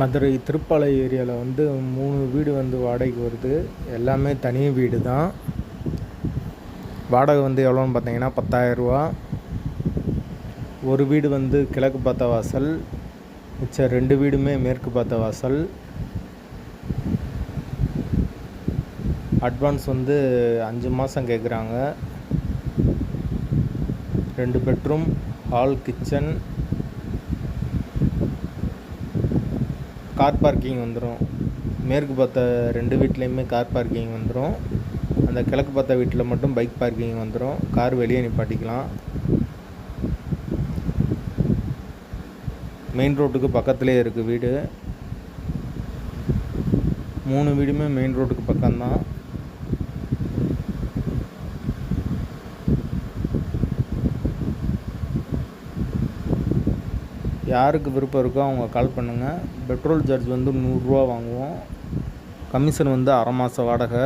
மதுரை திருப்பாலை ஏரியாவில் வந்து மூணு வீடு வந்து வாடகைக்கு வருது. எல்லாமே தனி வீடு தான் வாடகை வந்து எவ்வளோன்னு பார்த்தீங்கன்னா பத்தாயிரரூவா ஒரு வீடு வந்து கிழக்கு பார்த்த வாசல் மிச்சம் ரெண்டு வீடுமே மேற்கு பார்த்த வாசல். அட்வான்ஸ் வந்து அஞ்சு மாதம் கேட்குறாங்க ரெண்டு bedroom hall kitchen car parking வந்துடும் மேற்கு பார்த்த ரெண்டு வீட்லேயுமே கார் பார்க்கிங் வந்துடும் அந்த கிழக்கு பார்த்த வீட்டில் மட்டும் பைக் பார்க்கிங் வந்துடும் கார் வெளியே நிப்பாட்டிக்கலாம். மெயின் ரோட்டுக்கு பக்கத்துலேயே இருக்குது வீடு. மூணு வீடுமே மெயின் ரோட்டுக்கு பக்கம்தான். யாருக்கு விருப்பம் இருக்கோ அவங்க கால் பண்ணுங்கள் பெட்ரோல் சார்ஜ் வந்து நூறுரூவா வாங்குவோம். கமிஷன் வந்து அரை மாத வாடகை.